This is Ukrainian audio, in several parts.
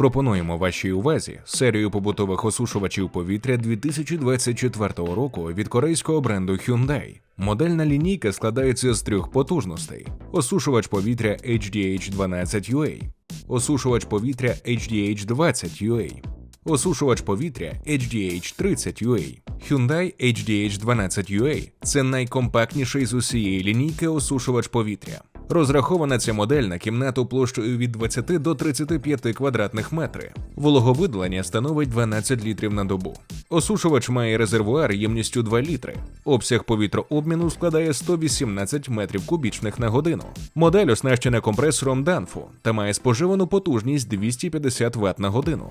Пропонуємо вашій увазі серію побутових осушувачів повітря 2024 року від корейського бренду Hyundai. Модельна лінійка складається з трьох потужностей: осушувач повітря HDH 12 UA, осушувач повітря HDH 20 UA, осушувач повітря HDH 30 UA. Hyundai HDH 12 UA – це найкомпактніший з усієї лінійки осушувач повітря. Розрахована ця модель на кімнату площею від 20 до 35 квадратних метрів. Вологовидалення становить 12 літрів на добу. Осушувач має резервуар ємністю 2 літри. Обсяг повітрообміну складає 118 метрів кубічних на годину. Модель оснащена компресором Danfo та має споживану потужність 250 Вт на годину.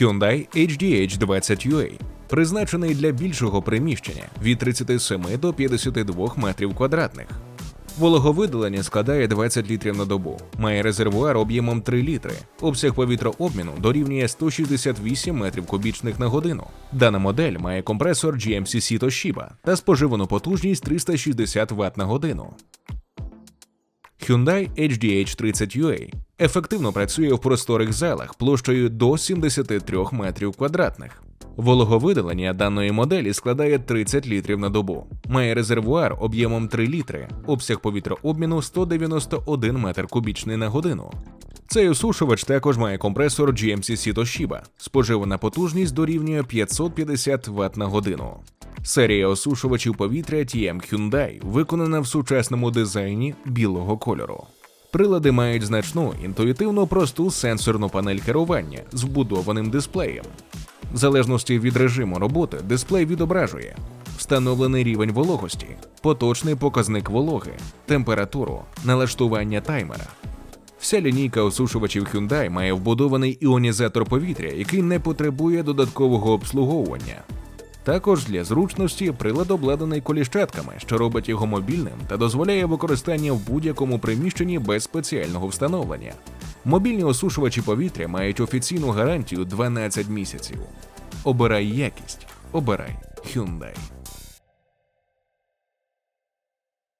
Hyundai HDH 20 UA призначений для більшого приміщення від 37 до 52 метрів квадратних. Вологовидалення складає 20 літрів на добу, має резервуар об'ємом 3 літри. Обсяг повітрообміну дорівнює 168 метрів кубічних на годину. Дана модель має компресор GMCC Toshiba та споживану потужність 360 Вт на годину. Hyundai HDH 30 UA ефективно працює в просторих залах площею до 73 метрів квадратних. Вологовидалення даної моделі складає 30 літрів на добу. Має резервуар об'ємом 3 літри, обсяг повітрообміну 191 метр кубічний на годину. Цей осушувач також має компресор GMCC Toshiba. Споживана потужність дорівнює 550 Вт на годину. Серія осушувачів повітря TM Hyundai виконана в сучасному дизайні білого кольору. Прилади мають значну інтуїтивно просту сенсорну панель керування з вбудованим дисплеєм. В залежності від режиму роботи дисплей відображує встановлений рівень вологості, поточний показник вологи, температуру, налаштування таймера. Вся лінійка осушувачів Hyundai має вбудований іонізатор повітря, який не потребує додаткового обслуговування. Також для зручності прилад обладнаний коліщатками, що робить його мобільним та дозволяє використання в будь-якому приміщенні без спеціального встановлення. Мобільні осушувачі повітря мають офіційну гарантію 12 місяців. Обирай якість, обирай Hyundai.